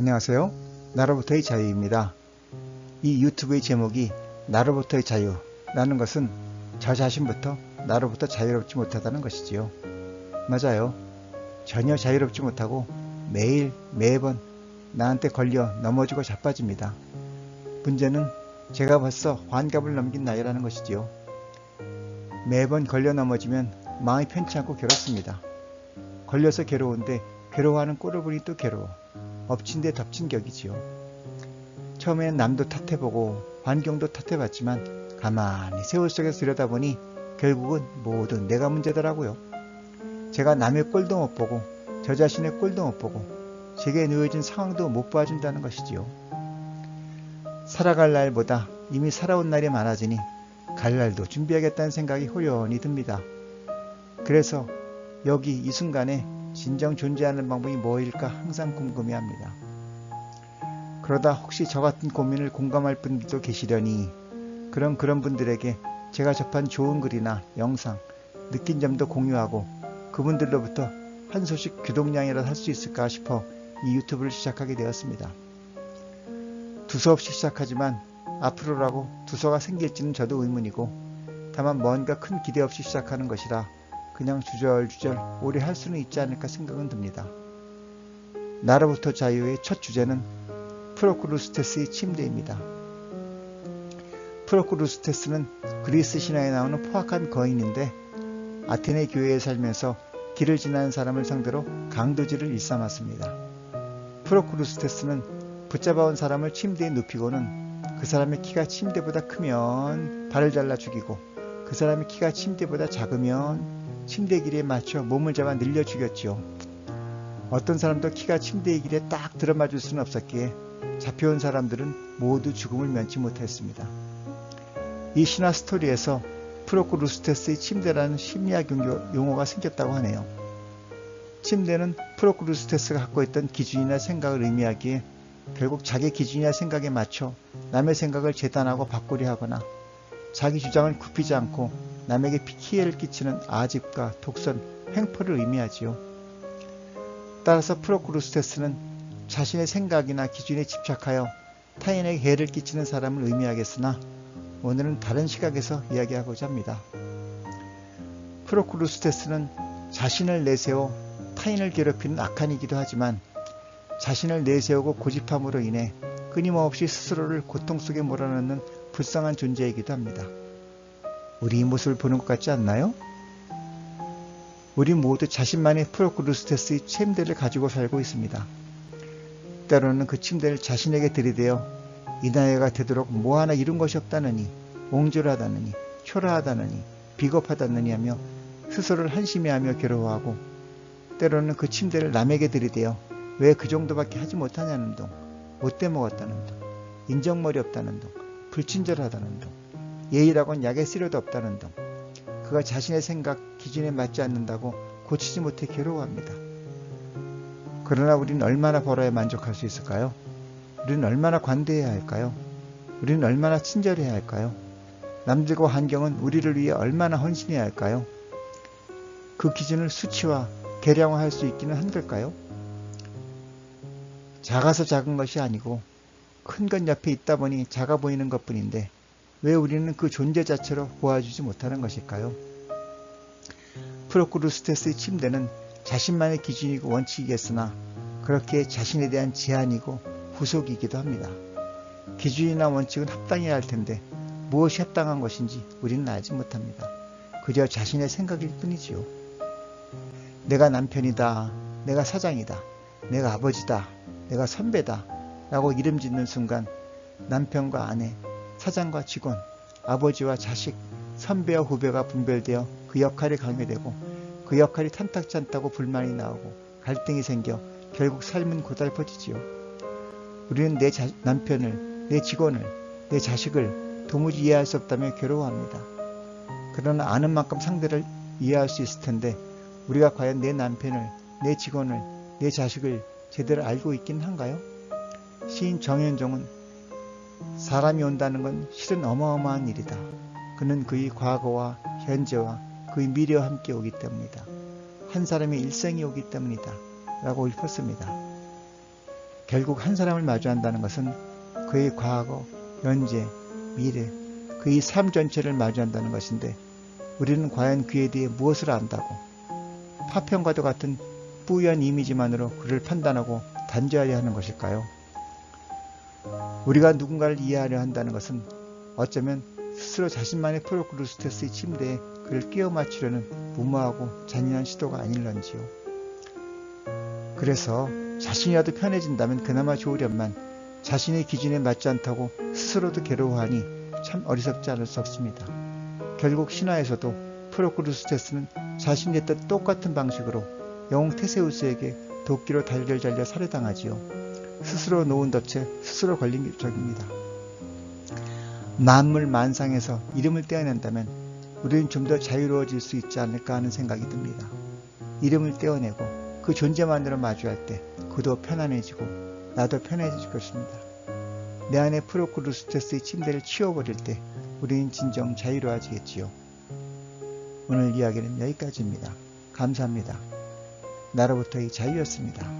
안녕하세요. 나로부터의 자유입니다. 이 유튜브의 제목이 나로부터의 자유라는 것은 저 자신부터 나로부터 자유롭지 못하다는 것이지요. 맞아요. 전혀 자유롭지 못하고 매일 매번 나한테 걸려 넘어지고 자빠집니다. 문제는 제가 벌써 환갑을 넘긴 나이라는 것이지요. 매번 걸려 넘어지면 마음이 편치 않고 괴롭습니다. 걸려서 괴로운데 괴로워하는 꼴을 보니 또 괴로워. 엎친 데 덮친 격이지요. 처음에는 남도 탓해보고 환경도 탓해봤지만 가만히 세월 속에서 들여다보니 결국은 모두 내가 문제더라고요. 제가 남의 꼴도 못 보고 저 자신의 꼴도 못 보고 제게 놓여진 상황도 못 봐준다는 것이지요. 살아갈 날보다 이미 살아온 날이 많아지니 갈 날도 준비하겠다는 생각이 호연히 듭니다. 그래서 여기 이 순간에 진정 존재하는 방법이 뭐일까 항상 궁금해합니다. 그러다 혹시 저 같은 고민을 공감할 분들도 계시려니 그럼 그런 분들에게 제가 접한 좋은 글이나 영상, 느낀 점도 공유하고 그분들로부터 한 소식 규동량이라도 할수 있을까 싶어 이 유튜브를 시작하게 되었습니다. 두서없이 시작하지만 앞으로라고 두서가 생길지는 저도 의문이고 다만 뭔가 큰 기대 없이 시작하는 것이라 그냥 주절주절 오래 할 수는 있지 않을까 생각은 듭니다. 나로부터 자유의 첫 주제는 프로크루스테스의 침대입니다. 프로크루스테스는 그리스 신화에 나오는 포악한 거인인데 아테네 교회에 살면서 길을 지나는 사람을 상대로 강도질을 일삼았습니다. 프로크루스테스는 붙잡아온 사람을 침대에 눕히고는 그 사람의 키가 침대보다 크면 발을 잘라 죽이고 그 사람의 키가 침대보다 작으면 침대 길이에 맞춰 몸을 잡아 늘려 죽였지요. 어떤 사람도 키가 침대의 길에 딱 들어맞을 수는 없었기에 잡혀온 사람들은 모두 죽음을 면치 못했습니다. 이 신화 스토리에서 프로크루스테스의 침대라는 심리학 용어가 생겼다고 하네요. 침대는 프로크루스테스가 갖고 있던 기준이나 생각을 의미하기에 결국 자기 기준이나 생각에 맞춰 남의 생각을 재단하고 바꾸려 하거나 자기 주장을 굽히지 않고 남에게 피해를 끼치는 아집과 독선, 횡포를 의미하지요. 따라서 프로크루스테스는 자신의 생각이나 기준에 집착하여 타인에게 해를 끼치는 사람을 의미하겠으나 오늘은 다른 시각에서 이야기하고자 합니다. 프로크루스테스는 자신을 내세워 타인을 괴롭히는 악한이기도 하지만 자신을 내세우고 고집함으로 인해 끊임없이 스스로를 고통 속에 몰아넣는 불쌍한 존재이기도 합니다. 우리 이 모습을 보는 것 같지 않나요? 우리 모두 자신만의 프로크루스테스의 침대를 가지고 살고 있습니다. 때로는 그 침대를 자신에게 들이대어 이 나이가 되도록 뭐 하나 이룬 것이 없다느니 옹졸하다느니 초라하다느니 비겁하다느니 하며 스스로를 한심해하며 괴로워하고 때로는 그 침대를 남에게 들이대어 왜 그 정도밖에 하지 못하냐는 둥 못돼 먹었다는 둥 인정머리 없다는 둥 불친절하다는 둥 예의라곤 약에 쓰려도 없다는 둥 그가 자신의 생각 기준에 맞지 않는다고 고치지 못해 괴로워합니다. 그러나 우리는 얼마나 벌어야 만족할 수 있을까요? 우리는 얼마나 관대해야 할까요? 우리는 얼마나 친절해야 할까요? 남들과 환경은 우리를 위해 얼마나 헌신해야 할까요? 그 기준을 수치화, 계량화할 수 있기는 한걸까요? 작아서 작은 것이 아니고 큰건 옆에 있다 보니 작아 보이는 것 뿐인데 왜 우리는 그 존재 자체로 보아주지 못하는 것일까요? 프로크루스테스의 침대는 자신만의 기준이고 원칙이겠으나 그렇게 자신에 대한 제한이고 후속이기도 합니다. 기준이나 원칙은 합당해야 할 텐데 무엇이 합당한 것인지 우리는 알지 못합니다. 그저 자신의 생각일 뿐이지요. 내가 남편이다. 내가 사장이다. 내가 아버지다. 내가 선배다. 라고 이름 짓는 순간 남편과 아내, 사장과 직원, 아버지와 자식, 선배와 후배가 분별되어 그 역할이 강요되고 그 역할이 탐탁지 않다고 불만이 나오고 갈등이 생겨 결국 삶은 고달퍼지지요. 우리는 내 자, 남편을, 내 직원을, 내 자식을 도무지 이해할 수 없다며 괴로워합니다. 그러나 아는 만큼 상대를 이해할 수 있을 텐데 우리가 과연 내 남편을, 내 직원을, 내 자식을 제대로 알고 있긴 한가요? 시인 정현종은 사람이 온다는 건 실은 어마어마한 일이다. 그는 그의 과거와 현재와 그의 미래와 함께 오기 때문이다. 한 사람의 일생이 오기 때문이다. 라고 읊었습니다. 결국 한 사람을 마주한다는 것은 그의 과거, 현재, 미래, 그의 삶 전체를 마주한다는 것인데 우리는 과연 그에 대해 무엇을 안다고 파편과도 같은 뿌연 이미지만으로 그를 판단하고 단죄하려 하는 것일까요? 우리가 누군가를 이해하려 한다는 것은 어쩌면 스스로 자신만의 프로크루스테스의 침대에 그를 끼워 맞추려는 무모하고 잔인한 시도가 아닐런지요. 그래서 자신이라도 편해진다면 그나마 좋으련만 자신의 기준에 맞지 않다고 스스로도 괴로워하니 참 어리석지 않을 수 없습니다. 결국 신화에서도 프로크루스테스는 자신의 뜻 똑같은 방식으로 영웅 테세우스에게 도끼로 달걀 잘려 살해당하지요. 스스로 놓은 덫에 스스로 걸린 적입니다. 만물 만상에서 이름을 떼어낸다면 우리는 좀 더 자유로워질 수 있지 않을까 하는 생각이 듭니다. 이름을 떼어내고 그 존재만으로 마주할 때 그도 편안해지고 나도 편해질 것입니다. 내 안에 프로크루스테스의 침대를 치워버릴 때 우리는 진정 자유로워지겠지요. 오늘 이야기는 여기까지입니다. 감사합니다. 나로부터의 자유였습니다.